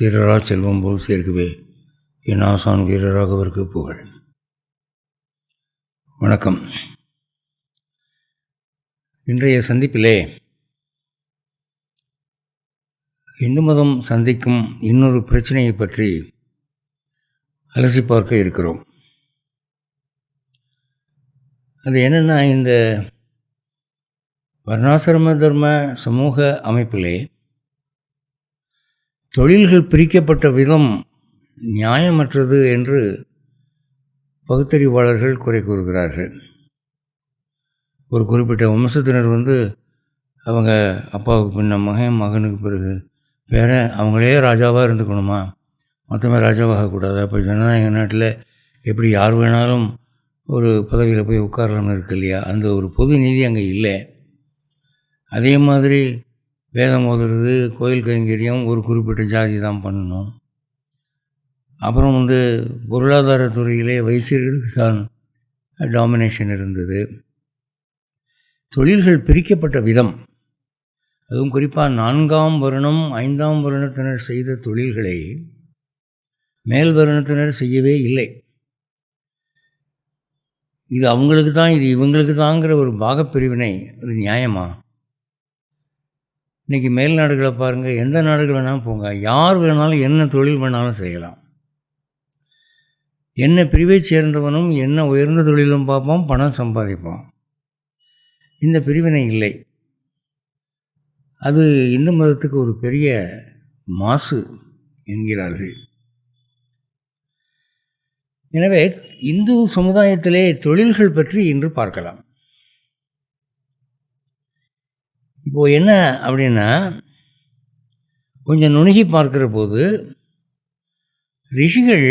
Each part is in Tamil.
சீரரா செல்வம் போல் சேர்க்கவே என் ஆசான் வீரராகவருக்கு புகழ். வணக்கம். இன்றைய சந்திப்பிலே இந்து மதம் சந்திக்கும் இன்னொரு பிரச்சனையை பற்றி அலசி பார்க்க இருக்கிறோம். அது என்னென்னா இந்த வர்ணாசிரம தர்ம சமூக அமைப்பிலே தொழில்கள் பிரிக்கப்பட்ட விதம் நியாயமற்றது என்று பகுத்தறிவாளர்கள் குறை கூறுகிறார்கள். ஒரு குறிப்பிட்ட வம்சத்தினர் வந்து அவங்க அப்பாவுக்கு பின்ன மகன் மகனுக்கு பிறகு வேற அவங்களே ராஜாவாக இருந்துக்கணுமா? மொத்தமாக ராஜாவாகக்கூடாது அப்போ ஜனநாயக நாட்டில் எப்படி யார் வேணாலும் ஒரு பதவியில் போய் உட்காரலாம்னு இருக்கு இல்லையா? அந்த ஒரு பொது நீதி அங்கே இல்லை. அதே மாதிரி வேதம் ஓதுறது கோயில் கைங்கரியம் ஒரு குறிப்பிட்ட ஜாதி தான் பண்ணணும். அப்புறம் வந்து பொருளாதாரத்துறையிலே வைசியர்களுக்கு தான் டாமினேஷன் இருந்தது. தொழில்கள் பிரிக்கப்பட்ட விதம். அதுவும் குறிப்பாக நான்காம் வருணம் ஐந்தாம் வருணத்தினர் செய்த தொழில்களை மேல் வருணத்தினர் செய்யவே இல்லை. இது அவங்களுக்கு தான் இது இவங்களுக்கு தாங்கிற ஒரு பாகப்பிரிவினை அது நியாயமா? இன்றைக்கி மேல் நாடுகளை பாருங்கள் எந்த நாடுகள் வேணாலும் போங்க. யார் வேணாலும் என்ன தொழில் வேணாலும் செய்யலாம். என்ன பிரிவை சேர்ந்தவனும் என்ன உயர்ந்த தொழிலும் பார்ப்போம் பணம் சம்பாதிப்போம். இந்த பிரிவினை இல்லை. அது இந்து மதத்துக்கு ஒரு பெரிய மாசு என்கிறார்கள். எனவே இந்து சமுதாயத்திலே தொழில்கள் பற்றி இன்று பார்க்கலாம். இப்போது என்ன அப்படின்னா கொஞ்சம் நுணுகி பார்க்கிற போது ரிஷிகள்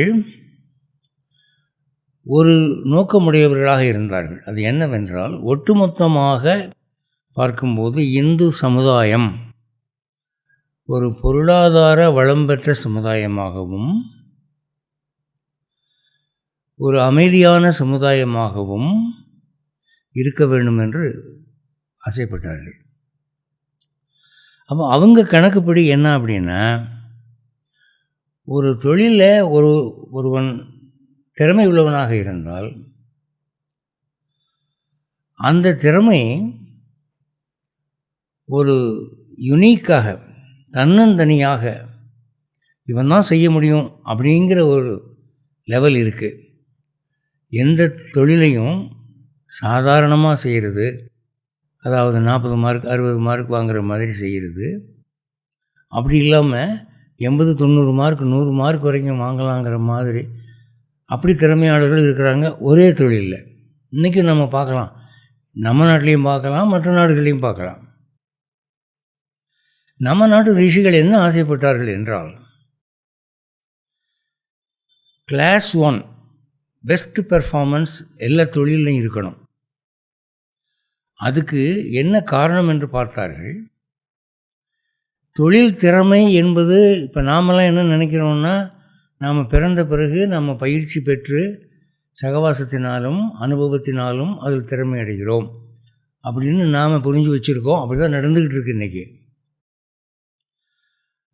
ஒரு நோக்கமுடையவர்களாக இருந்தார்கள். அது என்னவென்றால் ஒட்டுமொத்தமாக பார்க்கும்போது இந்து சமுதாயம் ஒரு பொருளாதார வளம் பெற்ற சமுதாயமாகவும் ஒரு அமைதியான சமுதாயமாகவும் இருக்க வேண்டும் என்று ஆசைப்பட்டார்கள். அப்போ அவங்க கணக்குப்படி என்ன அப்படின்னா ஒரு தொழிலில் ஒரு ஒருவன் திறமை உள்ளவனாக இருந்தால் அந்த திறமை ஒரு யுனீக்காக தன்னந்தனியாக இவன் தான் செய்ய முடியும் அப்படிங்கிற ஒரு லெவல் இருக்குது எந்த தொழிலையும் சாதாரணமாக செய்கிறது அதாவது நாற்பது மார்க் அறுபது மார்க் வாங்குகிற மாதிரி செய்கிறது அப்படி இல்லாமல் எண்பது தொண்ணூறு மார்க் நூறு மார்க் வரைக்கும் வாங்கலாங்கிற மாதிரி அப்படி திறமையாளர்கள் இருக்கிறாங்க. ஒரே தொழிலில். இன்றைக்கி நம்ம பார்க்கலாம். நம்ம நாட்டிலையும் பார்க்கலாம் மற்ற நாடுகளையும் பார்க்கலாம். நம்ம நாட்டு ரிஷிகள் என்ன ஆசைப்பட்டார்கள் என்றால் கிளாஸ் ஒன் பெஸ்ட் பெர்ஃபார்மன்ஸ் எல்லா தொழிலையும் இருக்கணும். அதுக்கு என்ன காரணம் என்று பார்த்தார்கள்? தொழில் திறமை என்பது இப்போ நாமெல்லாம் என்ன நினைக்கிறோம்னா நாம் பிறந்த பிறகு நம்ம பயிற்சி பெற்று சகவாசத்தினாலும் அனுபவத்தினாலும் அதில் திறமை அடைகிறோம். அப்படின்னு நாம் புரிஞ்சு வச்சுருக்கோம். அப்படி தான் நடந்துக்கிட்டு இருக்கு இன்றைக்கி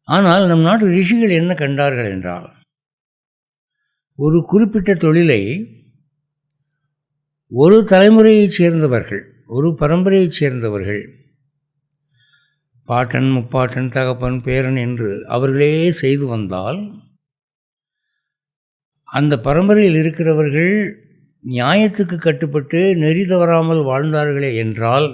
ஆனால் நம் நாட்டு ரிஷிகள் என்ன கண்டார்கள் என்றால் ஒரு குறிப்பிட்ட தொழிலை ஒரு தலைமுறையைச் சேர்ந்தவர்கள் ஒரு பரம்பரையைச் சேர்ந்தவர்கள். பாட்டன் முப்பாட்டன் தகப்பன் பேரன் என்று அவர்களே செய்து வந்தால் அந்த பரம்பரையில் இருக்கிறவர்கள் நியாயத்துக்கு கட்டுப்பட்டு நெறி தவறாமல் வாழ்ந்தார்களே என்றால்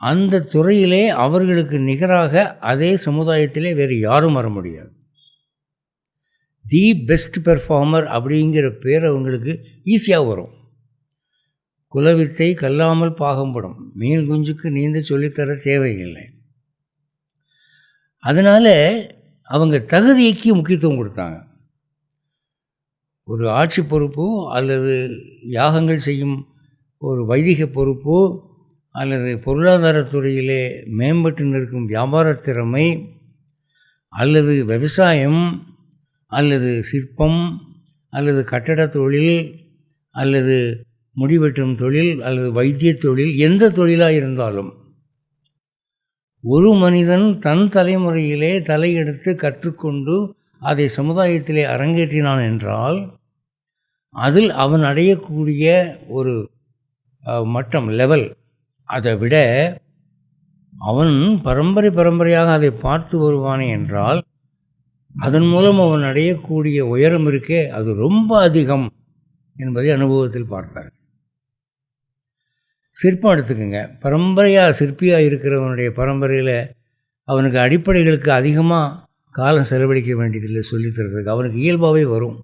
அந்த துறையிலே அவர்களுக்கு நிகராக அதே சமுதாயத்திலே வேறு யாரும் வர முடியாது. தி பெஸ்ட் பெர்ஃபார்மர் அப்படிங்கிற பேர் அவங்களுக்கு ஈஸியாக வரும். குலவித்தை கல்லாமல் பாகம்படும். மீன் குஞ்சுக்கு நீந்த சொல்லித்தர தேவையில்லை. அதனால் அவங்க தகுதிக்கு முக்கியத்துவம் கொடுத்தாங்க. ஒரு ஆட்சி பொறுப்போ அல்லது யாகங்கள் செய்யும் ஒரு வைதிக பொறுப்போ அல்லது பொருளாதாரத்துறையிலே மேம்பட்டு நிற்கும் வியாபார திறமை அல்லது விவசாயம் அல்லது சிற்பம் அல்லது கட்டட தொழில் அல்லது முடிவெட்டும் தொழில் அல்லது வைத்திய தொழில் எந்த தொழிலாக இருந்தாலும் ஒரு மனிதன் தன் தலைமுறையிலே தலையெடுத்து கற்றுக்கொண்டு அதை சமுதாயத்திலே அரங்கேற்றினான் என்றால் அதில் அவன் அடையக்கூடிய ஒரு மட்டம் லெவல் அதை விட அவன் பரம்பரை பரம்பரையாக அதை பார்த்து வருவானே என்றால் அதன் மூலம் அவன் அடையக்கூடிய உயரம் இருக்கே அது ரொம்ப அதிகம் என்பதை அனுபவத்தில் பார்த்தார்கள். சிற்பம் எடுத்துக்கோங்க. பரம்பரையாக சிற்பியாக இருக்கிறவனுடைய பரம்பரையில் அவனுக்கு அடிப்படைகளுக்கு அதிகமாக காலம் செலவழிக்க வேண்டியதில்லை சொல்லித்தரதுக்கு அவனுக்கு இயல்பாகவே வரும்.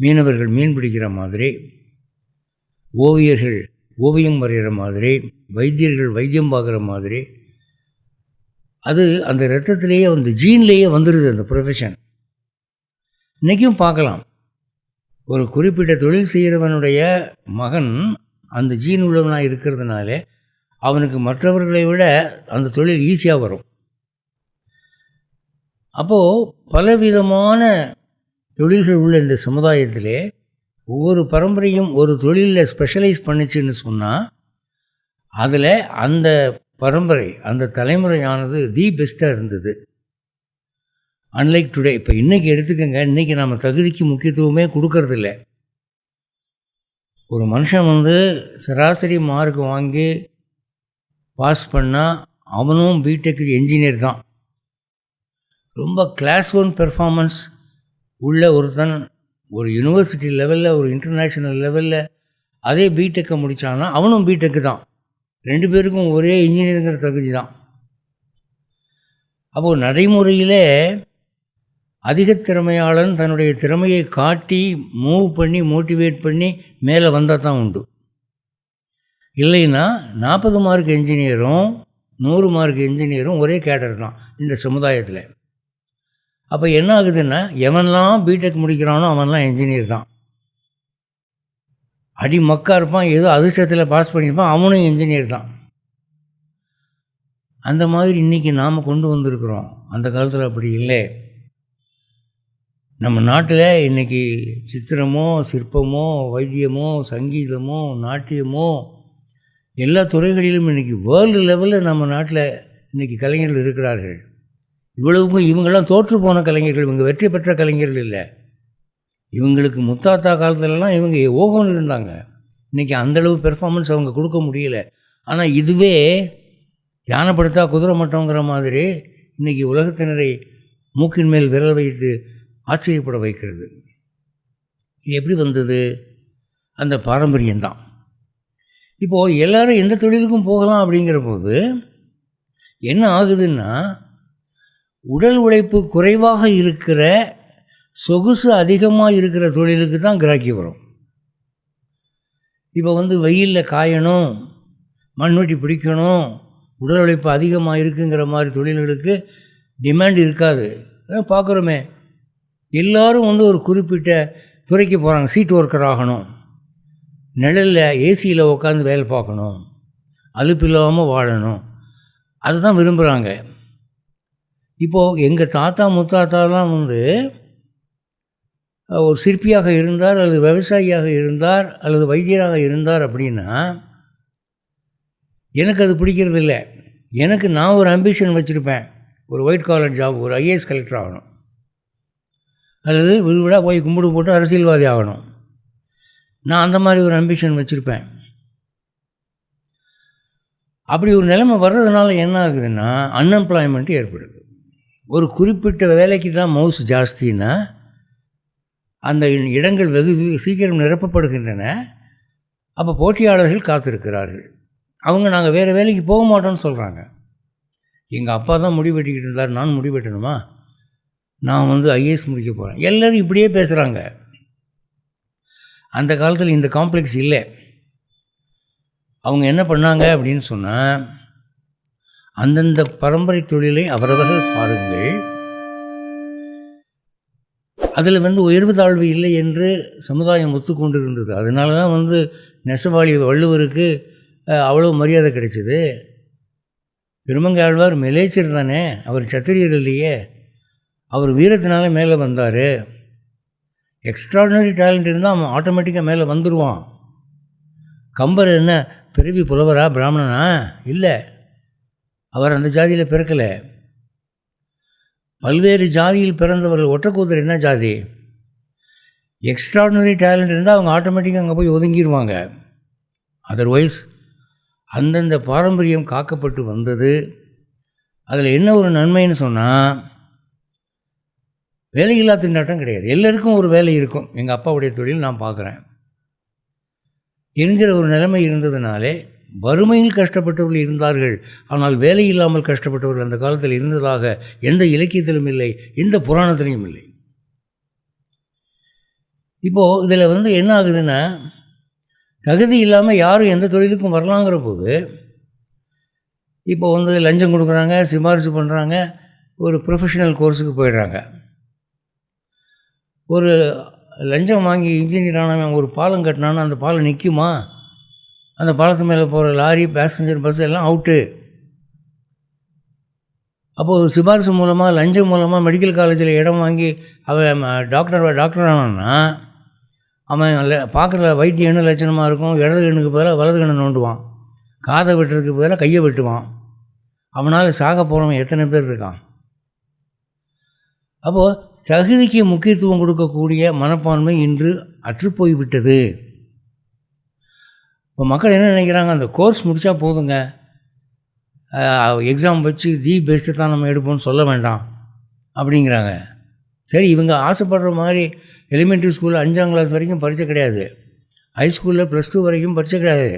மீனவர்கள் மீன் பிடிக்கிற மாதிரி ஓவியர்கள் ஓவியம் வரைகிற மாதிரி வைத்தியர்கள் வைத்தியம் பார்க்குற மாதிரி அது அந்த ரத்தத்திலேயே அந்த ஜீன்லேயே வந்துடுது அந்த ப்ரொஃபஷன் இன்றைக்கும் பார்க்கலாம். ஒரு குறிப்பிட்ட தொழில் செய்கிறவனுடைய மகன் அந்த ஜீன் உள்ளவனாக இருக்கிறதுனால அவனுக்கு மற்றவர்களை விட அந்த தொழில் ஈஸியாக வரும். அப்போது பலவிதமான தொழில்கள் உள்ள இந்த சமுதாயத்திலே ஒவ்வொரு பரம்பரையும் ஒரு தொழிலில் ஸ்பெஷலைஸ் பண்ணுச்சுன்னு சொன்னால் அதில் அந்த பரம்பரை அந்த தலைமுறையானது தி பெஸ்ட்டாக இருந்தது. அன்லைக் டுடே இப்போ இன்றைக்கி எடுத்துக்கோங்க இன்றைக்கி நம்ம தகுதிக்கு முக்கியத்துவமே கொடுக்கறதில்ல. ஒரு மனுஷன் வந்து சராசரி மார்க் வாங்கி பாஸ் பண்ணால் அவனும் பிடெக்கு என்ஜினியர் தான். ரொம்ப கிளாஸ் ஒன் பெர்ஃபார்மன்ஸ் உள்ள ஒருத்தன் ஒரு யூனிவர்சிட்டி லெவலில் ஒரு இன்டர்நேஷ்னல் லெவலில் அதே பிடெக்கை முடித்தான்னா அவனும் பிடெக்கு தான். ரெண்டு பேருக்கும் ஒரே இன்ஜினியருங்கிற தகுதி தான். அப்போது நடைமுறையில் அதிக திறமையாளன் தன்னுடைய திறமையை காட்டி மூவ் பண்ணி மோட்டிவேட் பண்ணி மேலே வந்தால் தான் உண்டு. இல்லைன்னா நாற்பது மார்க் என்ஜினியரும் நூறு மார்க் என்ஜினியரும் ஒரே கேட்டர் தான் இந்த சமுதாயத்தில். அப்போ என்ன ஆகுதுன்னா எவன்லாம் பிடெக் முடிக்கிறானோ அவன்லாம் என்ஜினியர் தான். அடி மக்கா இருப்பான் ஏதோ அதிர்ஷ்டத்தில் பாஸ் பண்ணியிருப்பான் அவனும் என்ஜினியர் தான். அந்த மாதிரி இன்றைக்கி நாம் கொண்டு வந்திருக்கிறோம். அந்த காலத்தில் அப்படி இல்லை. நம்ம நாட்டில் இன்றைக்கி சித்திரமோ சிற்பமோ வைத்தியமோ சங்கீதமோ நாட்டியமோ எல்லா துறைகளிலும் இன்றைக்கி வேர்ல்டு லெவலில் நம்ம நாட்டில் இன்றைக்கி கலைஞர்கள் இருக்கிறார்கள். இவ்வளவுக்கும் இவங்கெல்லாம் தோற்று போன கலைஞர்கள் இவங்க வெற்றி பெற்ற கலைஞர்கள் இல்லை. இவங்களுக்கு முத்தாத்தா காலத்துலலாம் இவங்க ஓகோன்னு இருந்தாங்க. இன்றைக்கி அந்தளவு பெர்ஃபார்மன்ஸ் அவங்க கொடுக்க முடியல. ஆனால் இதுவே யானைப்படுத்தா குதிரை மட்டங்கிற மாதிரி இன்றைக்கி உலகத்தினரை மூக்கின் மேல் விரல் வைத்து ஆச்சரியப்பட வைக்கிறது. இது எப்படி வந்தது? அந்த பாரம்பரியம்தான். இப்போது எல்லோரும் எந்த தொழிலுக்கும் போகலாம் அப்படிங்கிற போது என்ன ஆகுதுன்னா உடல் உழைப்பு குறைவாக இருக்கிற சொகுசு அதிகமாக இருக்கிற தொழிலுக்கு தான் கிராக்கி வரும். இப்போ வந்து வெயிலில் காயணும் மண்வெட்டி பிடிக்கணும் உடல் உழைப்பு அதிகமாக இருக்குங்கிற மாதிரி தொழில்களுக்கு டிமாண்ட் இருக்காது. பார்க்குறோமே எல்லோரும் வந்து ஒரு குறிப்பிட்ட துறைக்கு போகிறாங்க சீட் ஒர்க்கர் ஆகணும். நிழலில் ஏசியில் உட்காந்து வேலை பார்க்கணும். அலுப்பு இல்லாமல் வாழணும். அதை தான் விரும்புகிறாங்க இப்போது எங்கள் தாத்தா முத்தாத்தாலாம் வந்து ஒரு சிற்பியாக இருந்தார் அல்லது விவசாயியாக இருந்தார் அல்லது வைத்தியராக இருந்தார் அப்படின்னா எனக்கு அது பிடிக்கிறது இல்லை எனக்கு நான் ஒரு அம்பிஷன் வச்சுருப்பேன். ஒரு ஒயிட் காலர் ஜாப் ஒரு ஐஏஎஸ் கலெக்டர் ஆகணும். அல்லது விடுவிடா போய் கும்பிடு போட்டு அரசியல்வாதி ஆகணும். நான் அந்த மாதிரி ஒரு அம்பிஷன் வச்சுருப்பேன். அப்படி ஒரு நிலைமை வர்றதுனால என்ன ஆகுதுன்னா அன்எம்ப்ளாய்மெண்ட் ஏற்படுது. ஒரு குறிப்பிட்ட வேலைக்கு தான் மவுஸ் ஜாஸ்தின்னா அந்த இடங்கள் வெகு சீக்கிரம் நிரப்பப்படுகின்றன. அப்போ போட்டியாளர்கள் காத்திருக்கிறார்கள். அவங்க நாங்கள் வேறு வேலைக்கு போக மாட்டோம்னு சொல்கிறாங்க எங்கள் அப்பா தான் முடி வெட்டிக்கிட்டு இருந்தார் நான் முடி வெட்டணுமா? நான் வந்து ஐஏஎஸ் முடிக்க போகிறேன் எல்லோரும் இப்படியே பேசுகிறாங்க அந்த காலத்தில் இந்த காம்ப்ளெக்ஸ் இல்லை. அவங்க என்ன பண்ணாங்க அப்படின்னு சொன்னால் அந்தந்த பரம்பரை தொழிலை அவரவர்கள் பாருங்கள். அதில் வந்து உயர்வு தாழ்வு இல்லை என்று சமுதாயம் ஒத்துக்கொண்டு இருந்தது அதனால தான் வந்து நெசவாளி வள்ளுவருக்கு அவ்வளோ மரியாதை கிடைச்சிது. திருமங்காழ்வார் மிலேச்சர் தானே அவர் சத்திரியர் இல்லையே. அவர் வீரத்தினால மேலே வந்தார். எக்ஸ்ட்ராடினரி டேலண்ட் இருந்தால் அவன் ஆட்டோமேட்டிக்காக மேலே வந்துடுவான் கம்பர் என்ன பிறவி புலவரா பிராமணனா? இல்லை. அவர் அந்த ஜாதியில் பிறக்கலை. பல்வேறு ஜாதியில் பிறந்தவர்கள் ஒட்டக்கூத்தர் என்ன ஜாதி? எக்ஸ்ட்ராடினரி டேலண்ட் இருந்தால் அவங்க ஆட்டோமேட்டிக்காக அங்கே போய் ஒதுங்கிடுவாங்க அதர்வைஸ் அந்தந்த பாரம்பரியம் காக்கப்பட்டு வந்தது. அதில் என்ன ஒரு நன்மைன்னு சொன்னால் வேலையில்லா திண்டாட்டம் கிடையாது. எல்லாருக்கும் ஒரு வேலை இருக்கும். எங்கள் அப்பாவுடைய தொழில் நான் பார்க்குறேன். என்கிற ஒரு நிலைமை இருந்ததுனாலே வறுமையில் கஷ்டப்பட்டவர்கள் இருந்தார்கள். ஆனால் வேலை இல்லாமல் கஷ்டப்பட்டவர்கள் அந்த காலத்தில் இருந்ததாக எந்த இலக்கியத்திலும் இல்லை எந்த புராணத்திலையும் இல்லை. இப்போது இதில் வந்து என்ன ஆகுதுன்னா தகுதி இல்லாமல் யாரும் எந்த தொழிலுக்கும் வரலாங்கிற போது இப்போ வந்து லஞ்சம் கொடுக்குறாங்க சிபாரிசு பண்ணுறாங்க ஒரு ப்ரொஃபஷனல் கோர்ஸுக்கு போயிடுறாங்க. ஒரு லஞ்சம் வாங்கி இன்ஜினியர் ஆனவன் ஒரு பாலம் கட்டினான்னா அந்த பாலம் நிற்குமா அந்த பாலத்து மேலே போகிற லாரி பேசஞ்சர் பஸ் எல்லாம் அவுட்டு அப்போது சிபாரிசு மூலமாக லஞ்சம் மூலமாக மெடிக்கல் காலேஜில் இடம் வாங்கி அவன் டாக்டர் டாக்டர் ஆனான்னா அவன் பார்க்குற வைத்தியம் என்ன லட்சணமாக இருக்கும்? இடது கண்ணுக்கு பதிலாக வலது கண்ணை நோண்டுவான். காதை வெட்டுறதுக்கு பதிலாக கையை வெட்டுவான். அவனால் சாக போகிறவன் எத்தனை பேர் இருக்கான்? அப்போது தகுதிக்கு முக்கியத்துவம் கொடுக்கக்கூடிய மனப்பான்மை இன்று அற்றுப்போய் விட்டது இப்போ மக்கள் என்ன நினைக்கிறாங்க? அந்த கோர்ஸ் முடித்தா போதுங்க. எக்ஸாம் வச்சு தி பெஸ்ட்டு தான் நம்ம எடுப்போம்னு சொல்ல வேண்டாம். அப்படிங்கிறாங்க. சரி இவங்க ஆசைப்படுற மாதிரி எலிமெண்ட்ரி ஸ்கூலில் அஞ்சாம் கிளாஸ் வரைக்கும் பரிச்சை கிடையாது. ஹைஸ்கூலில் ப்ளஸ் டூ வரைக்கும் பரிச்சை கிடையாது.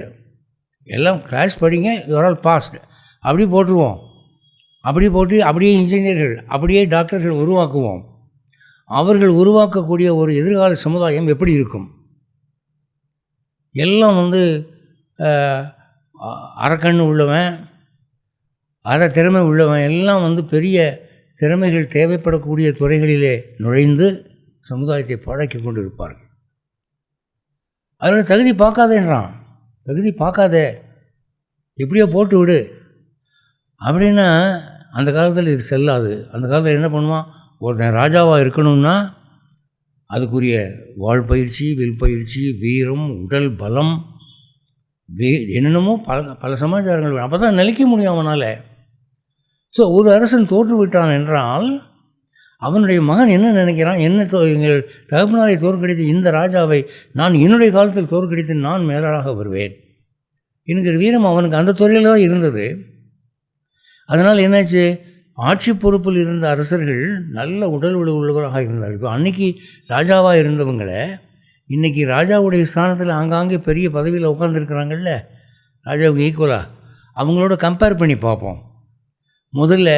எல்லாம் கிளாஸ் படிங்க யுவர் ஆல் பாஸ்ட் அப்படி போட்டுருவோம். அப்படி போட்டு அப்படியே இன்ஜினியர்கள் அப்படியே டாக்டர்கள் உருவாக்குவோம். அவர்கள் உருவாக்கக்கூடிய ஒரு எதிர்கால சமுதாயம் எப்படி இருக்கும்? எல்லாம் வந்து அறக்கண் உள்ளவன் அற திறமை உள்ளவன் எல்லாம் வந்து பெரிய திறமைகள் தேவைப்படக்கூடிய துறைகளிலே நுழைந்து சமுதாயத்தை பழக்கி கொண்டு இருப்பார்கள் அதனால் தகுதி பார்க்காதேன்றான். தகுதி பார்க்காதே. எப்படியோ போட்டு விடு. அப்படின்னா அந்த காலத்தில் இது செல்லாது. அந்த காலத்தில் என்ன பண்ணுவான்? ஒருத்தன் ராஜாவாக இருக்கணும்னா அதுக்குரிய வாழ்பயிற்சி வில் பயிற்சி வீரம் உடல் பலம் வே என்னென்னமோ பல பல சமாச்சாரங்கள். அப்போ தான் நிலைக்க முடியும் அவனால். ஸோ ஒரு அரசன் தோற்றுவிட்டான் என்றால் அவனுடைய மகன் என்ன நினைக்கிறான்? என்ன தோ எங்கள் தகப்பனாரை தோற்கடித்து இந்த ராஜாவை நான் என்னுடைய காலத்தில் தோற்கடித்து நான் மேலாளாக வருவேன். என்கிற வீரம் அவனுக்கு அந்த துறையில் தான் இருந்தது. அதனால் என்னாச்சு? ஆட்சி பொறுப்பில் இருந்த அரசர்கள் நல்ல உடல் உள்ள உள்ளவராக இருந்தார்கள். இப்போ அன்றைக்கி ராஜாவாக இருந்தவங்களை இன்றைக்கி ராஜாவுடைய ஸ்தானத்தில் ஆங்காங்கே பெரிய பதவியில் உட்காந்துருக்குறாங்கல்ல ராஜாவுக்கு ஈக்குவலாக அவங்களோட கம்பேர் பண்ணி பார்ப்போம். முதல்ல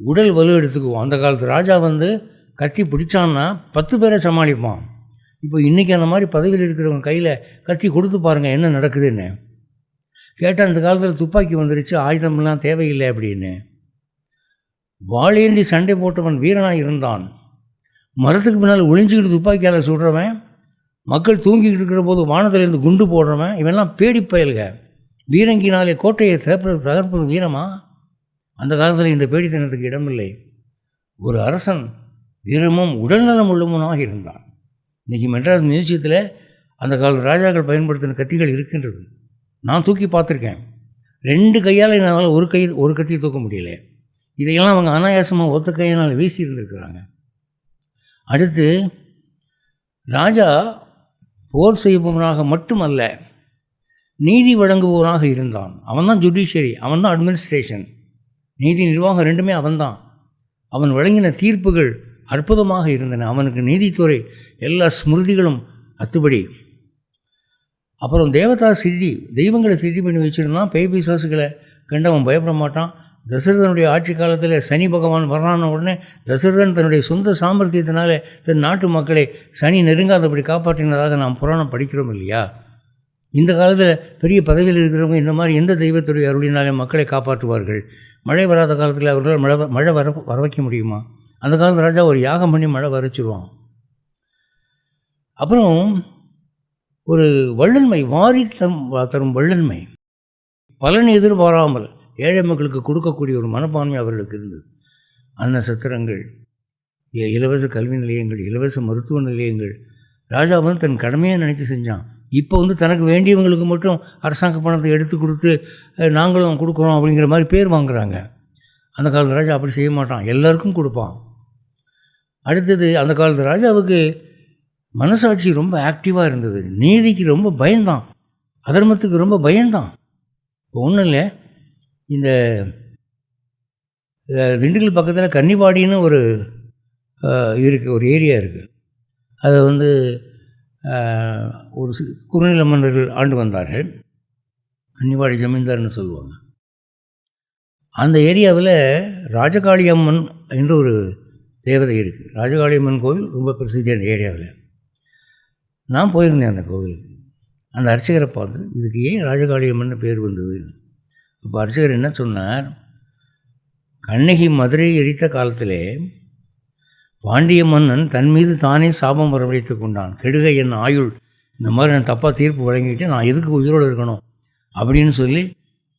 உடல் வலு எடுத்துக்குவோம். அந்த காலத்து ராஜா வந்து கத்தி பிடிச்சான்னா பத்து பேரை சமாளிப்பான். இப்போ இன்றைக்கி அந்த மாதிரி பதவியில் இருக்கிறவங்க கையில் கத்தி கொடுத்து பாருங்கள் என்ன நடக்குதுன்னு. கேட்டால் அந்த காலத்தில் துப்பாக்கி வந்துருச்சு ஆயுதம்லாம் தேவையில்லை அப்படின்னு. வாழேந்தி சண்டை போட்டவன் வீரனாக இருந்தான். மரத்துக்கு பின்னால் ஒளிஞ்சிக்கிட்டு துப்பாக்கியால் சுடுறவன் மக்கள் தூங்கிக்கிட்டு இருக்கிற போது வானத்திலேருந்து குண்டு போடுறவன் இவெல்லாம் பேடி பயல்க. வீரங்கினாலே கோட்டையை தகர்ப்பது தகர்ப்பது வீரமா? அந்த காலத்தில் இந்த பேடித்தனத்துக்கு இடமில்லை. ஒரு அரசன் வீரமும் உடல்நலம் உள்ளவனாக இருந்தான். இன்றைக்கி மெட்ராஸ் மியூசியத்தில் அந்த கால ராஜாக்கள் பயன்படுத்தின கத்திகள் இருக்கின்றது. நான் தூக்கி பார்த்துருக்கேன். ரெண்டு கையால் என்னால் ஒரு கை ஒரு கத்தியை தூக்க முடியல. இதையெல்லாம் அவங்க அனாயாசமாக ஒத்த கையினால் வீசி இருந்திருக்கிறாங்க அடுத்து ராஜா போர் செய்பவனாக மட்டுமல்ல நீதி வழங்குபவனாக இருந்தான். அவன் தான் ஜுடிஷியரி அவன் தான் அட்மினிஸ்ட்ரேஷன் நீதி நிர்வாகம் ரெண்டுமே அவன்தான். அவன் வழங்கின தீர்ப்புகள் அற்புதமாக இருந்தன. அவனுக்கு நீதித்துறை எல்லா ஸ்மிருதிகளும் அத்துபடி. அப்புறம் தேவதா சித்தி தெய்வங்களை சித்தி பண்ணி வச்சுருந்தான். பேய் பிசாசுகளை கண்டவன் பயப்பட மாட்டான். தசரதனுடைய ஆட்சி காலத்தில் சனி பகவான் வரான உடனே தசரதன் தன்னுடைய சொந்த சாமர்த்தியத்தினால தன் நாட்டு மக்களை சனி நெருங்காதபடி காப்பாற்றினதாக நாம் புராணம் படிக்கிறோம் இல்லையா? இந்த காலத்தில் பெரிய பதவியில் இருக்கிறவங்க இந்த மாதிரி எந்த தெய்வத்துடைய அருளினாலே மக்களை காப்பாற்றுவார்கள்? மழை வராத காலத்தில் அவர்களால் மழை மழை வர வர வைக்க முடியுமா? அந்த காலத்து ராஜா ஒரு யாகம் பண்ணி மழை வரைச்சிருவான். அப்புறம் ஒரு வள்ளன்மை வாரி தரும் தரும் வள்ளன்மை. பலன் எதிர்பாராமல் ஏழை மக்களுக்கு கொடுக்கக்கூடிய ஒரு மனப்பான்மை அவர்களுக்கு இருந்தது. அன்ன சத்திரங்கள் இலவச கல்வி நிலையங்கள் இலவச மருத்துவ நிலையங்கள். ராஜா வந்து தன் கடமையாக நினைத்து செஞ்சான். இப்போ வந்து தனக்கு வேண்டியவங்களுக்கு மட்டும் அரசாங்க பணத்தை எடுத்து கொடுத்து நாங்களும் கொடுக்குறோம் அப்படிங்கிற மாதிரி பேர் வாங்குறாங்க. அந்த காலத்து ராஜா அப்படி செய்ய மாட்டான். எல்லாருக்கும் கொடுப்பான். அடுத்தது அந்த காலத்து ராஜாவுக்கு மனசாட்சி ரொம்ப ஆக்டிவாக இருந்தது. நீதிக்கு ரொம்ப பயந்தான். அதர்மத்துக்கு ரொம்ப பயந்தான். இப்போ ஒன்றும் இல்லை. இந்த திண்டுக்கல் பக்கத்தில் கன்னிவாடின்னு ஒரு இருக்குது ஒரு ஏரியா இருக்குது அதை வந்து ஒரு குறுநில மன்னர்கள் ஆண்டு வந்தார்கள். கன்னிவாடி ஜமீன்தார்னு சொல்லுவாங்க. அந்த ஏரியாவில் ராஜகாளி அம்மன் ஒரு தேவதை இருக்குது ராஜகாளி அம்மன் கோவில் ரொம்ப பிரசித்தி அந்த ஏரியாவில். நான் போயிருந்தேன் அந்த கோவிலுக்கு. அந்த அர்ச்சகரை பார்த்து இதுக்கு ஏன் ராஜகாளி அம்மன் பேர் வந்தது? இப்போ அர்ச்சகர் என்ன சொன்னார்? கண்ணகி மதுரை எரித்த காலத்திலே பாண்டிய மன்னன் தன் மீது தானே சாபம் வரவழைத்து கொண்டான். கெடுக என் ஆயுள் இந்த மாதிரி நான் தப்பாக தீர்ப்பு வழங்கிட்டு நான் எதுக்கு உயிரோடு இருக்கணும்? அப்படின்னு சொல்லி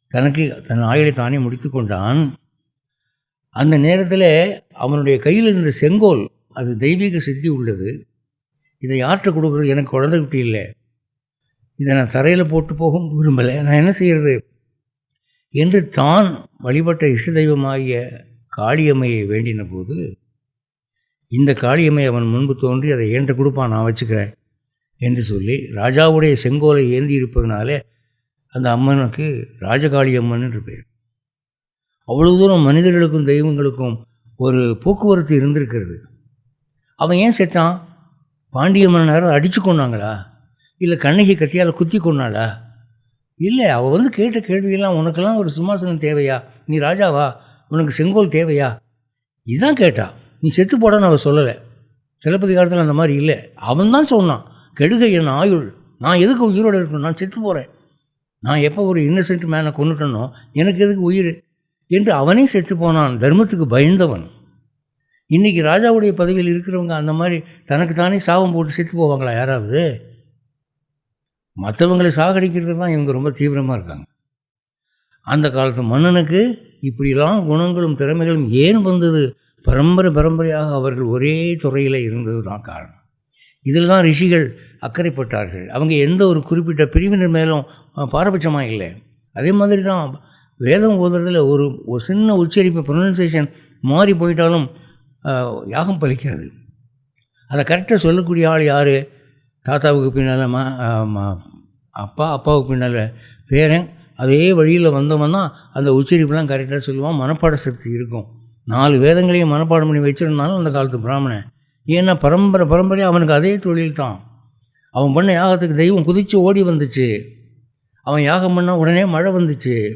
தனக்கு தன் ஆயுளை தானே முடித்து கொண்டான். அந்த நேரத்தில் அவனுடைய கையில் இருந்த செங்கோல் அது தெய்வீக சித்தி உள்ளது. இதை யார்கிட்ட கொடுக்குறது? எனக்கு குழந்தை குட்டி இல்லை. இதை நான் தரையில் போட்டு போகும் விரும்பலை. நான் என்ன செய்கிறது என்று தான் வழிபட்ட இஷ்ட தெய்வமாகிய காளியம்மையை வேண்டின போது இந்த காளியம்மை அவன் முன்பு தோன்றி அதை ஏன்ற கொடுப்பான் நான் வச்சுக்கிறேன் என்று சொல்லி ராஜாவுடைய செங்கோலை ஏந்தி இருப்பதனாலே அந்த அம்மனுக்கு ராஜகாளியம்மன் என்று பெயர். அவ்வளவு தூரம் மனிதர்களுக்கும் தெய்வங்களுக்கும் ஒரு போக்குவரத்து இருந்திருக்கிறது. அவன் ஏன் செத்தான்? பாண்டிய மன்னரை அடித்து கொண்டாங்களா இல்லை கண்ணகி கத்தியால் குத்தி கொண்டாளா இல்லை அவள் வந்து கேட்ட கேள்வியெல்லாம் உனக்கெல்லாம் ஒரு சிம்மாசனம் தேவையா? நீ ராஜாவா? உனக்கு செங்கோல் தேவையா? இதுதான் கேட்டா. நீ செத்து போடான்னு அவள் சொல்லலை. சிலப்பதிகாரத்தில் அந்த மாதிரி இல்லை. அவன் தான் சொன்னான் கெடுக என் ஆயுள். நான் எதுக்கு உயிரோடு இருக்கணும்? நான் செத்து போகிறேன் நான் எப்போ ஒரு இன்னசென்ட் மேனை கொண்டுட்டனோ எனக்கு எதுக்கு உயிர்? என்று அவனே செத்து போனான். தர்மத்துக்கு பயந்தவன். இன்றைக்கி ராஜாவுடைய பதவியில் இருக்கிறவங்க அந்த மாதிரி தனக்கு தானே சாபம் போட்டு செத்து போவாங்களா யாராவது? மற்றவங்களை சாகடிக்கிறது தான் இவங்க ரொம்ப தீவிரமாக இருக்காங்க. அந்த காலத்து மன்னனுக்கு இப்படிலாம் குணங்களும் திறமைகளும் ஏன் வந்தது? பரம்பரை பரம்பரையாக அவர்கள் ஒரே துறையில் இருந்தது தான் காரணம். இதில் தான் ரிஷிகள் அக்கறைப்பட்டார்கள். அவங்க எந்த ஒரு குறிப்பிட்ட பிரிவினர் மேலும் பாரபட்சமாக இல்லை. அதே மாதிரி தான் வேதம் ஓதுறதுல ஒரு ஒரு சின்ன உச்சரிப்பு ப்ரொனன்சியேஷன் மாறி போயிட்டாலும் யாகம் பலிக்காது. அதை கரெக்டாக சொல்லக்கூடிய ஆள் யார்? தாத்தாவுக்கு பின்னால் மா அப்பா அப்பாவுக்கு பின்னால் பேரன் அதே வழியில் வந்தோம்னா அந்த உச்சரிப்புலாம் கரெக்டாக சொல்லுவான். மனப்பாட சக்தி இருக்கும். நாலு வேதங்களையும் மனப்பாடம் பண்ணி வச்சிருந்தாலும் அந்த காலத்து பிராமணன். ஏன்னா பரம்பரை பரம்பரையாக அவனுக்கு அதே தொழில் தான். அவன் பண்ண யாகத்துக்கு தெய்வம் குதித்து ஓடி வந்துச்சு. அவன் யாகம் பண்ணால் உடனே மழை வந்துச்சு.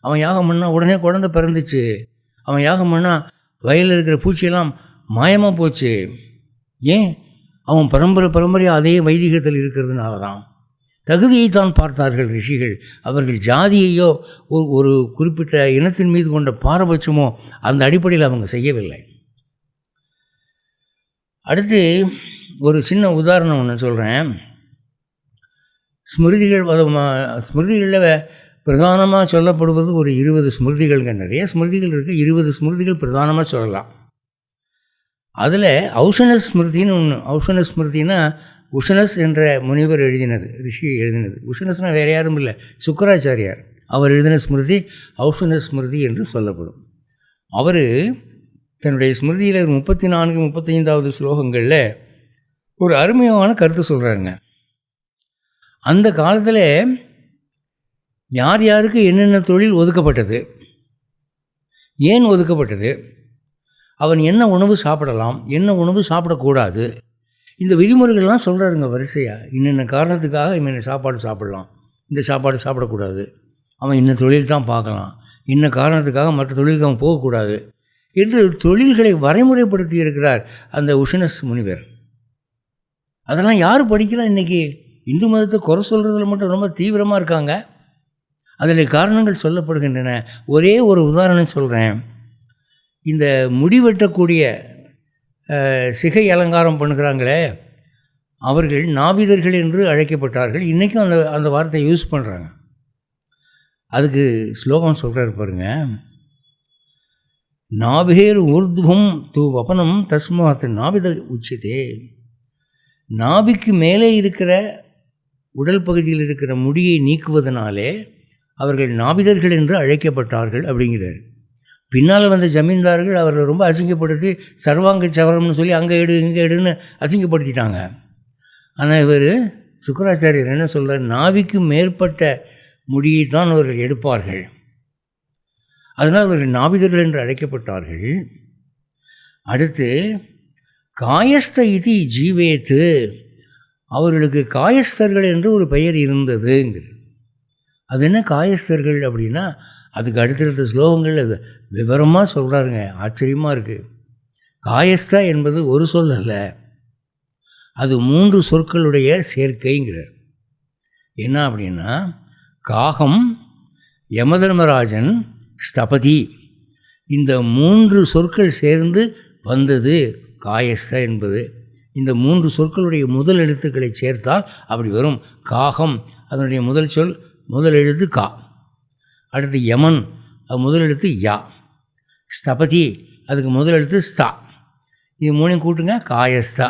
அவன் யாகம் பண்ணால் உடனே குழந்தை பிறந்துச்சு. அவன் யாகம் பண்ணால் வயலில் இருக்கிற பூச்சியெல்லாம் மாயமாக போச்சு. ஏன்? அவன் பரம்பரை பரம்பரையாக அதே வைதிகத்தில் இருக்கிறதுனால தான் தகுதியை தான் பார்த்தார்கள் ரிஷிகள். அவர்கள் ஜாதியையோ ஒரு ஒரு குறிப்பிட்ட இனத்தின் மீது கொண்ட பாரபட்சமோ அந்த அடிப்படையில் அவங்க செய்யவில்லை. அடுத்து ஒரு சின்ன உதாரணம் ஒன்று சொல்கிறேன் ஸ்மிருதிகள் ஸ்மிருதிகளில் பிரதானமாக சொல்லப்படுவது ஒரு இருபது ஸ்மிருதிகள்ங்க. நிறைய ஸ்மிருதிகள் இருக்குது இருபது ஸ்மிருதிகள் பிரதானமாக சொல்லலாம். அதில் ஔஷண ஸ்மிருதின்னு ஒன்று ஔஷண ஸ்மிருதினா உஷனஸ் என்ற முனிவர் எழுதினது ரிஷி எழுதினது. உஷனஸ்னால் வேறு யாரும் இல்லை சுக்கராச்சாரியார். அவர் எழுதின ஸ்மிருதி ஔஷண ஸ்மிருதி என்று சொல்லப்படும். அவர் தன்னுடைய ஸ்மிருதியில் முப்பத்தி நான்கு முப்பத்தைந்தாவது ஸ்லோகங்களில் ஒரு அருமையான கருத்து சொல்கிறாருங்க அந்த காலத்தில் யார் யாருக்கு என்னென்ன தொழில் ஒதுக்கப்பட்டது? ஏன் ஒதுக்கப்பட்டது? அவன் என்ன உணவு சாப்பிடலாம் என்ன உணவு சாப்பிடக்கூடாது? இந்த விதிமுறைகள்லாம் சொல்கிறாருங்க வரிசையாக இன்னென்ன காரணத்துக்காக இவன் சாப்பாடு சாப்பிடலாம்? இந்த சாப்பாடு சாப்பிடக்கூடாது. அவன் இன்ன தொழில் தான் பார்க்கலாம். இன்ன காரணத்துக்காக மற்ற தொழிலுக்கு அவன் போகக்கூடாது. என்று தொழில்களை வரைமுறைப்படுத்தி இருக்கிறார் அந்த உஷனஸ் முனிவர். அதெல்லாம் யார் படிக்கிறா இன்றைக்கி இந்து மதத்தை குறை சொல்கிறதுல மட்டும் ரொம்ப தீவிரமாக இருக்காங்க. அதில் காரணங்கள் சொல்லப்படுகின்றன. ஒரே ஒரு உதாரணம் சொல்கிறேன் இந்த முடி வெட்டக்கூடிய சிகை அலங்காரம் பண்ணுகிறாங்களே அவர்கள் நாவிதர்கள் என்று அழைக்கப்பட்டார்கள். இன்றைக்கும் அந்த அந்த வார்த்தையை யூஸ் பண்ணுறாங்க அதுக்கு ஸ்லோகம் சொல்கிறாரு பாருங்க. நாபிகேர் ஊர்துவம் தூ வபனம் தஸ்மாத் நாபித உச்சிதே. நாபிக்கு மேலே இருக்கிற உடல் பகுதியில் இருக்கிற முடியை நீக்குவதனாலே அவர்கள் நாபிதர்கள் என்று அழைக்கப்பட்டார்கள் அப்படிங்கிறார். பின்னால் வந்த ஜமீன்தார்கள் அவர்களை ரொம்ப அசிங்கப்படுத்தி சர்வாங்க சவரம்னு சொல்லி அங்கே எடு இங்கே எடுன்னு அசிங்கப்படுத்திட்டாங்க. ஆனால் இவர் சுக்கராச்சாரியர் என்ன சொல்கிறார் நாவிக்கு மேற்பட்ட முடியைத்தான் அவர்கள் எடுப்பார்கள். அதனால் அவர்கள் நாவிதர்கள் என்று அழைக்கப்பட்டார்கள். அடுத்து காயஸ்த இதி ஜீவேத்து அவர்களுக்கு காயஸ்தர்கள் என்று ஒரு பெயர் இருந்ததுங்கிறது. அது என்ன காயஸ்தர்கள் அப்படின்னா அதுக்கு அடுத்தடுத்த ஸ்லோகங்கள் விவரமாக சொல்கிறாருங்க ஆச்சரியமாக இருக்குது காயஸ்தா என்பது ஒரு சொல் அல்ல. அது மூன்று சொற்களுடைய சேர்க்கைங்கிறார். என்ன அப்படின்னா காகம் யமதர்மராஜன் ஸ்தபதி. இந்த மூன்று சொற்கள் சேர்ந்து வந்தது காயஸ்த என்பது. இந்த மூன்று சொற்களுடைய முதல் எழுத்துக்களை சேர்த்தால் அப்படி வரும். காகம் அதனுடைய முதல் சொல் முதல் எழுத்து கா. அடுத்து யமன் அது முதலெழுத்து யா. ஸ்தபதி அதுக்கு முதலெழுத்து ஸ்தா. இது மூணையும் கூட்டுங்க காயஸ்தா.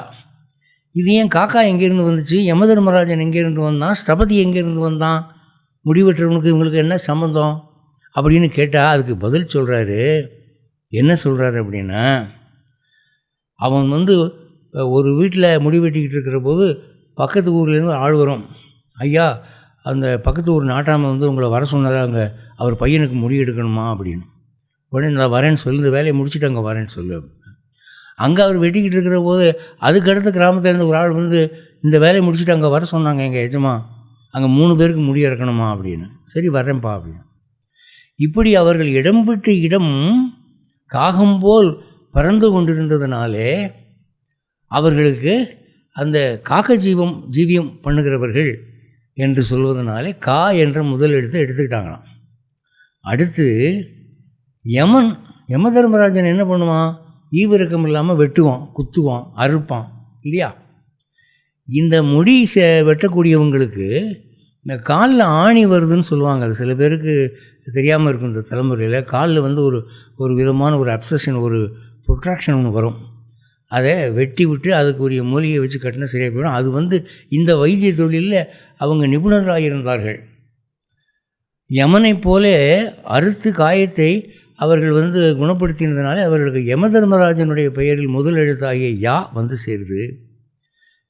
இது ஏன் காக்கா எங்கேருந்து வந்துச்சு? யமதர்மராஜன் எங்கேருந்து வந்தான்? ஸ்தபதி எங்கேருந்து வந்தான்? முடிவெற்றவனுக்கு இவங்களுக்கு என்ன சம்மந்தம் அப்படின்னு கேட்டால் அதுக்கு பதில் சொல்கிறாரு என்ன சொல்கிறாரு அப்படின்னா அவன் வந்து ஒரு வீட்டில் முடி வெட்டிக்கிட்டு இருக்கிற போது பக்கத்து ஊர்லேருந்து ஆள் வரும் ஐயா அந்த பக்கத்து ஊர் நாட்டாமல் வந்து உங்களை வர சொன்னதாக அங்கே அவர் பையனுக்கு முடி எடுக்கணுமா அப்படின்னு. உடனே நான் வரேன்னு சொல்லி இந்த வேலையை முடிச்சுட்டு அங்கே வரேன்னு சொல்லு அங்கே அவர் வெட்டிக்கிட்டு இருக்கிற போது அதுக்கடுத்த கிராமத்துலேருந்து ஒரு ஆள் வந்து இந்த வேலையை முடிச்சுட்டு அங்கே வர சொன்னாங்க எங்கள் எஜமா அங்கே மூணு பேருக்கு முடி இறக்கணுமா அப்படின்னு. சரி வரேன்ப்பா அப்படின்னு. இப்படி அவர்கள் இடம் விட்டு இடம் காகம் போல் பறந்து கொண்டிருந்ததுனாலே அவர்களுக்கு அந்த காக்க ஜீவம் ஜீவியம் பண்ணுகிறவர்கள் என்று சொல்வதனாலே கா என்ற முதல் எழுத்தை எடுத்துக்கிட்டாங்களாம். அடுத்து யமன் யம தர்மராஜன் என்ன பண்ணுவான்? ஈவிரக்கம் இல்லாமல் வெட்டுவான் குத்துவான் அறுப்பான் இல்லையா? இந்த முடி செ வெட்டக்கூடியவங்களுக்கு இந்த காலில் ஆணி வருதுன்னு சொல்லுவாங்க. அது சில பேருக்கு தெரியாமல் இருக்கும் இந்த தலைமுறையில். காலில் வந்து ஒரு ஒரு விதமான ஒரு அப்சஷன் ஒரு ப்ரொட்ராக்ஷன் ஒன்று வரும். அதை வெட்டி விட்டு அதுக்குரிய மூலிகையை வச்சு கட்டினா சரியாக போயிடும். அது வந்து இந்த வைத்திய தொழிலில் அவங்க நிபுணர்களாக இருந்தார்கள். யமனைப் போல அறுத்து காயத்தை அவர்கள் வந்து குணப்படுத்தினதுனால அவர்களுக்கு யம தர்மராஜனுடைய பெயரில் முதல் எழுத்தாகிய யா வந்து சேருது.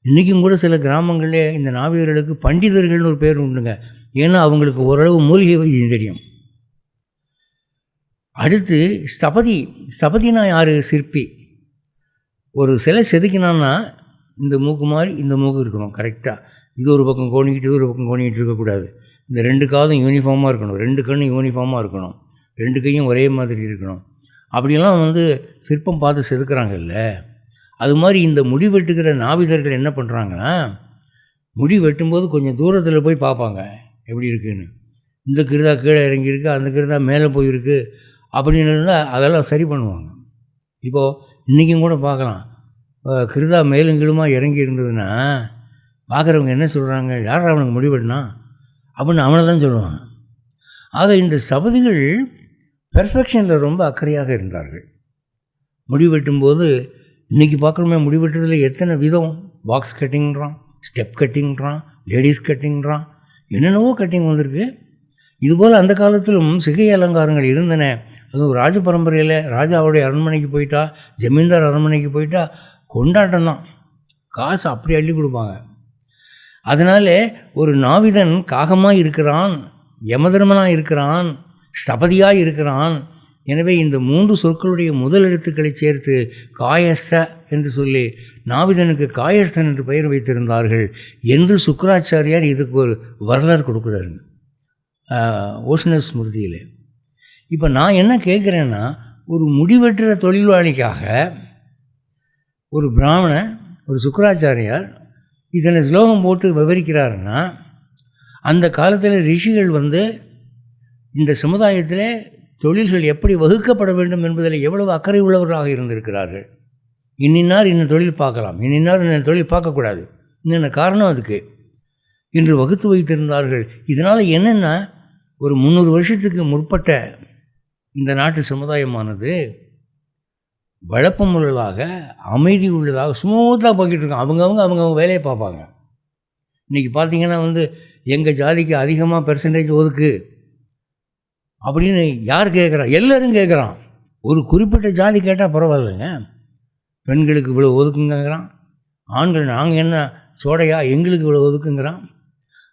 இன்றைக்கும் கூட சில கிராமங்களில் இந்த நாவிதர்களுக்கு பண்டிதர்கள்னு ஒரு பேர் உண்டுங்க. ஏன்னா அவங்களுக்கு ஓரளவு மூலிகை வைத்தியம் தெரியும். அடுத்து ஸ்தபதி ஸ்தபதினா யார்? சிற்பி. ஒரு சிலை செதுக்கினான்னா இந்த மூக்கு மாதிரி இந்த மூக்கு இருக்கணும் கரெக்டாக இது ஒரு பக்கம் கோணிக்கிட்டு இது ஒரு பக்கம் கோணிக்கிட்டு இருக்கக்கூடாது. இந்த ரெண்டு காதும் யூனிஃபார்மாக இருக்கணும். ரெண்டு கண்ணும் யூனிஃபார்மாக இருக்கணும். ரெண்டு கையும் ஒரே மாதிரி இருக்கணும். அப்படிலாம் வந்து சிற்பம் பார்த்து செதுக்கிறாங்கல்ல. அது மாதிரி இந்த முடி வெட்டுக்கிற நாவிதர்கள் என்ன பண்ணுறாங்கன்னா முடி வெட்டும்போது கொஞ்சம் தூரத்தில் போய் பார்ப்பாங்க. எப்படி இருக்குன்னு? இந்த கிருதா கீழே இறங்கியிருக்கு அந்த கிருதா மேலே போயிருக்கு அப்படின்னு இருந்தால் அதெல்லாம் சரி பண்ணுவாங்க. இப்போது இன்றைக்கும் கூட பார்க்கலாம். கிருதா மேலும் கீழுமா இறங்கி இருந்ததுன்னா பார்க்குறவங்க என்ன சொல்கிறாங்க யார் அவனுக்கு முடிவெட்டினா அப்படின்னு அவனை தான் சொல்லுவாங்க. ஆக இந்த சபதிகள் பெர்ஃபெக்ஷனில் ரொம்ப அக்கறையாக இருந்தார்கள். முடிவெட்டும்போது இன்றைக்கி பார்க்குறோமே முடிவெட்டுறதுல எத்தனை விதம்? பாக்ஸ் கட்டிங்கிறான் ஸ்டெப் கட்டிங்கிறான் லேடிஸ் கட்டிங்கிறான் என்னென்னவோ கட்டிங் வந்திருக்கு. இதுபோல் அந்த காலத்திலும் சிகை அலங்காரங்கள் இருந்தன. அதுவும் ராஜ பரம்பரையில் ராஜாவுடைய அரண்மனைக்கு போயிட்டா ஜமீன்தார் அரண்மனைக்கு போயிட்டா கொண்டாட்டம் தான் காசு அப்படி அள்ளி கொடுப்பாங்க. அதனால் ஒரு நாவிதன் காகமாக இருக்கிறான் யமதர்மனாக இருக்கிறான் ஸ்தபதியாக இருக்கிறான். எனவே இந்த மூன்று சொற்களுடைய முதல் எழுத்துக்களை சேர்த்து காயஸ்த என்று சொல்லி நாவிதனுக்கு காயஸ்தன் என்று பெயர் வைத்திருந்தார்கள் என்று சுக்கராச்சாரியார் இதுக்கு ஒரு வரலாறு கொடுக்குறாருங்க. ஓஷ்ண ஸ்மிருதியில் இப்போ நான் என்ன கேட்குறேன்னா ஒரு முடிவெட்டுற தொழிலாளிக்காக ஒரு பிராமணன் ஒரு சுக்கராச்சாரியார் இதனை ஸ்லோகம் போட்டு விவரிக்கிறாருன்னா அந்த காலத்தில் ரிஷிகள் வந்து இந்த சமுதாயத்தில் தொழில்கள் எப்படி வகுக்கப்பட வேண்டும் என்பதில் எவ்வளவு அக்கறை உள்ளவர்களாக இருந்திருக்கிறார்கள். இன்னின்னார் இன்னும் தொழில் பார்க்கலாம் இன்னின்னார் இன்னும் தொழில் பார்க்கக்கூடாது. இன்னென்ன காரணம் அதுக்கு? இன்று வகுத்து வைத்திருந்தார்கள். இதனால் என்னென்னா ஒரு முந்நூறு வருஷத்துக்கு முற்பட்ட இந்த நாட்டு சமுதாயமானது வழப்பம் உள்ளதாக அமைதி உள்ளதாக ஸ்மூத்தாக போய்கிட்டு இருக்காங்க அவங்கவுங்க அவங்கவுங்க வேலையை பார்ப்பாங்க. இன்றைக்கி பார்த்தீங்கன்னா வந்து எங்கள் ஜாதிக்கு அதிகமாக பெர்சன்டேஜ் ஒதுக்கு அப்படின்னு யார் கேட்குறான் எல்லோரும் கேட்குறான். ஒரு குறிப்பிட்ட ஜாதி கேட்டால் பரவாயில்லைங்க. பெண்களுக்கு இவ்வளோ ஒதுக்குங்கிறான் ஆண்கள் நாங்கள் என்ன சோடையா எங்களுக்கு இவ்வளோ ஒதுக்குங்கிறான்.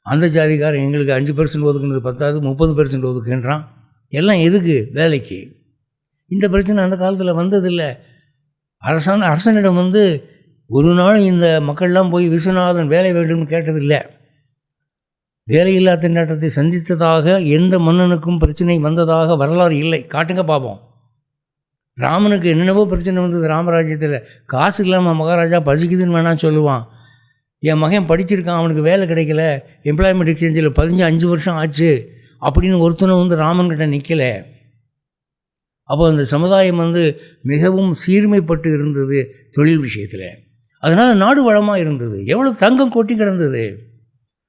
அந்த ஜாதிக்காரன் எங்களுக்கு அஞ்சு பெர்சன்ட் ஒதுக்குனது பத்தாது முப்பது பெர்சன்ட் ஒதுக்குன்றான். எல்லாம் எதுக்கு வேலைக்கு? இந்த பிரச்சனை அந்த காலத்தில் வந்ததில்லை. அரசாங்க அரசனிடம் வந்து ஒரு நாள் இந்த மக்கள்லாம் போய் விஸ்வநாதன் வேலை வேண்டும்னு கேட்டதில்லை. வேலையில்லா திண்டாட்டத்தை சந்தித்ததாக எந்த மன்னனுக்கும் பிரச்சனை வந்ததாக வரலாறு இல்லை. காட்டுங்க பார்ப்போம் ராமனுக்கு என்னென்னவோ பிரச்சனை வந்தது ராமராஜ்யத்தில். காசு இல்லாமல் மகாராஜா பசிக்குதுன்னு வேணால் சொல்லுவான். என் மகன் படிச்சிருக்கான் அவனுக்கு வேலை கிடைக்கல. எம்ப்ளாய்மெண்ட் எக்ஸ்சேஞ்சில் பதினஞ்சு அஞ்சு வருஷம் ஆச்சு. அப்படின்னு ஒருத்தனும் வந்து ராமன்கிட்ட நிற்கலை அப்போ அந்த சமுதாயம் வந்து மிகவும் சீர்மைப்பட்டு இருந்தது தொழில் விஷயத்தில். அதனால் நாடு வளமாக இருந்தது. எவ்வளோ தங்கம் கொட்டி கிடந்தது.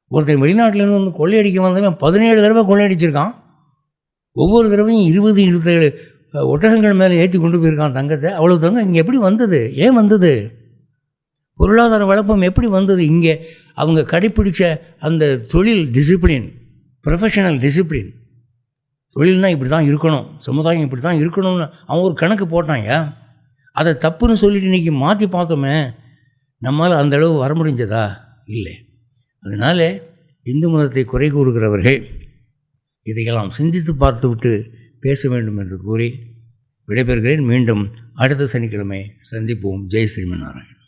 ஒருத்தன் வெளிநாட்டிலேருந்து வந்து கொள்ளையடிக்க வந்தவன் பதினேழு தடவை கொள்ளையடிச்சிருக்கான். ஒவ்வொரு தடவையும் இருபது இருபத்தேழு ஒட்டகங்கள் மேலே ஏற்றி கொண்டு போயிருக்கான் தங்கத்தை. அவ்வளோ தங்கம் இங்கே எப்படி வந்தது? ஏன் வந்தது? பொருளாதார வளப்பம் எப்படி வந்தது? இங்கே அவங்க கடைப்பிடிச்ச அந்த தொழில் டிசிப்ளின் ப்ரொஃபஷனல் டிசிப்ளின் தொழில்னால் இப்படி தான் இருக்கணும். சமுதாயம் இப்படி தான் இருக்கணும்னு அவன் ஒரு கணக்கு போட்டாங்க அதை தப்புன்னு சொல்லிட்டு இன்றைக்கி மாற்றி பார்த்தோமே நம்மால் அந்த அளவு வர முடிஞ்சதா? இல்லை. அதனால் இந்து மதத்தை குறை கூறுகிறவர்கள் இதையெல்லாம் சிந்தித்து பார்த்துவிட்டு பேச வேண்டும் என்று கூறி விடைபெறுகிறேன். மீண்டும் அடுத்த சனிக்கிழமை சந்திப்போம். ஜெய் ஸ்ரீமநாராயணன்.